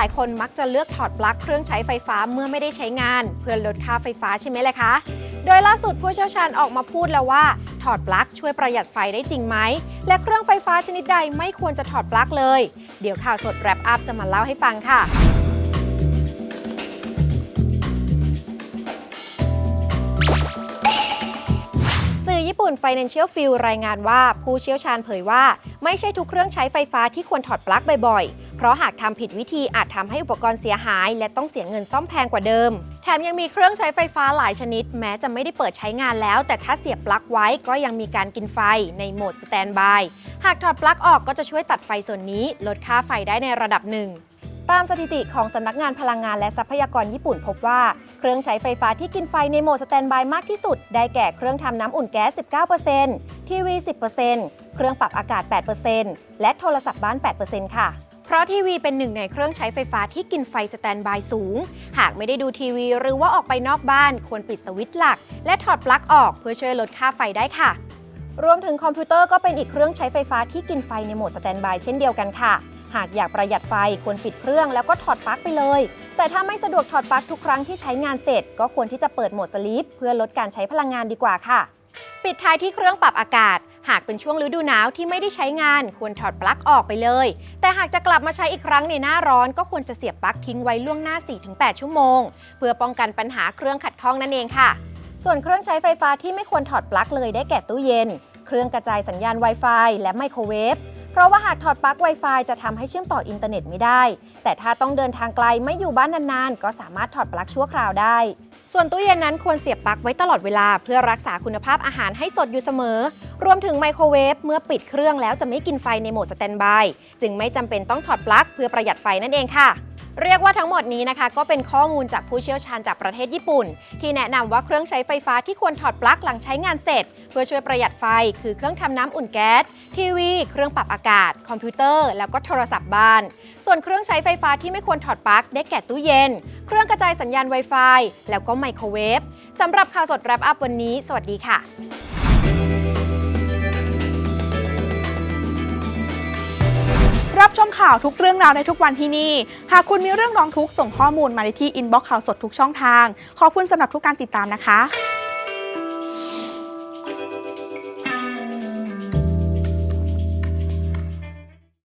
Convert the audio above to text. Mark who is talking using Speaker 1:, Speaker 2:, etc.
Speaker 1: ลายคนมักจะเลือกถอดปลั๊กเครื่องใช้ไฟฟ้าเมื่อไม่ได้ใช้งาน เพื่อลดค่าไฟฟ้าใช่ไหมล่ะคะ โดยล่าสุดผู้เชี่ยวชาญออกมาพูดแล้วว่า ถอดปลั๊กช่วยประหยัดไฟได้จริงไหม และเครื่องไฟฟ้าชนิดใดไม่ควรจะถอดปลั๊กเลย เดี๋ยวข่าวสดแรปอัพจะมาเล่าให้ฟังค่ะสื่อญี่ปุ่น Financial Field รายงานว่าผู้เชี่ยวชาญเผยว่า ไม่ใช่ทุกเครื่องใช้ไฟฟ้าที่ควรถอดปลั๊กบ่อยๆ เพราะหากทำผิดวิธีอาจทำให้อุปกรณ์เสียหาย และต้องเสียเงินซ่อมแพงกว่าเดิม แถมยังมีเครื่องใช้ไฟฟ้าหลายชนิด แม้จะไม่ได้เปิดใช้งานแล้ว แต่ถ้าเสียบปลั๊กไว้ก็ยังมีการกินไฟในโหมดสแตนบาย หากถอดปลั๊กออกก็จะช่วยตัดไฟส่วนนี้ ลดค่าไฟได้ในระดับหนึ่งตามสถิติของสำนักงานพลังงานและทรัพยากรญี่ปุ่นพบว่า เครื่องใช้ไฟฟ้าที่กินไฟในโหมดสแตนบายมากที่สุด ได้แก่เครื่องทำน้ำอุ่นแก๊ส 19%ทีวี 10%เครื่องปรับอากาศ 8%และโทรศัพท์บ้าน 8%ค่ะ เพราะทีวีเป็นหนึ่งในเครื่องใช้ไฟฟ้าที่กินไฟสแตนบายสูง หากไม่ได้ดูทีวีหรือว่าออกไปนอกบ้าน ควรปิดสวิตช์หลัก และถอดปลั๊กออกเพื่อช่วยลดค่าไฟได้ค่ะ รวมถึงคอมพิวเตอร์ก็เป็นอีกเครื่องใช้ไฟฟ้าที่กินไฟในโหมดสแตนบายเช่นเดียวกันค่ะ หากอยากประหยัดไฟควรปิดเครื่องแล้วก็ถอดปลั๊กไปเลย แต่ถ้าไม่สะดวกถอดปลั๊กทุกครั้งที่ใช้งานเสร็จ ก็ควรที่จะเปิดโหมดสลีปเพื่อลดการใช้พลังงานดีกว่าค่ะปิดท้ายที่เครื่องปรับอากาศ หากเป็นช่วงฤดูหนาวที่ไม่ได้ใช้งานควรถอดปลั๊กออกไปเลย แต่หากจะกลับมาใช้อีกครั้งในหน้าร้อนก็ควรจะเสียบปลั๊กทิ้งไว้ล่วงหน้า 4-8 ชั่วโมง เพื่อป้องกันปัญหาเครื่องขัดข้องนั่นเองค่ะ ส่วนเครื่องใช้ไฟฟ้าที่ไม่ควรถอดปลั๊กเลยได้แก่ตู้เย็น เครื่องกระจายสัญญาณ Wi-Fi และไมโครเวฟเพราะว่าหากถอดปลั๊ก Wi-Fi จะทำให้เชื่อมต่ออินเทอร์เน็ตไม่ได้ แต่ถ้าต้องเดินทางไกลไม่อยู่บ้านนานๆ ก็สามารถถอดปลั๊กชั่วคราวได้ ส่วนตู้เย็นนั้นควรเสียบปลั๊กไว้ตลอดเวลา เพื่อรักษาคุณภาพอาหารให้สดอยู่เสมอ รวมถึงไมโครเวฟเมื่อปิดเครื่องแล้วจะไม่กินไฟในโหมดสแตนบายจึงไม่จำเป็นต้องถอดปลั๊กเพื่อประหยัดไฟนั่นเองค่ะ เรียกว่าทั้งหมดนี้นะคะ ก็เป็นข้อมูลจากผู้เชี่ยวชาญจากประเทศญี่ปุ่น ที่แนะนำว่าเครื่องใช้ไฟฟ้าที่ควรถอดปลั๊กหลังใช้งานเสร็จ เพื่อช่วยประหยัดไฟ คือเครื่องทำน้ำอุ่นแก๊สทีวี เครื่องปรับอากาศ คอมพิวเตอร์ แล้วก็โทรศัพท์บ้าน ส่วนเครื่องใช้ไฟฟ้าที่ไม่ควรถอดปลั๊กได้แก่ตู้เย็น เครื่องกระจายสัญญาณ Wi-Fi แล้วก็ไมโครเวฟสำหรับข่าวสดแรปอัพวันนี้ สวัสดีค่ะ
Speaker 2: รับชมข่าวทุกเรื่องราวในทุกวันที่นี่ หากคุณมีเรื่องร้องทุกข์ส่งข้อมูลมาในที่อินบ็อกซ์ข่าวสดทุกช่องทาง ขอบคุณสำหรับทุกการติดตามนะคะ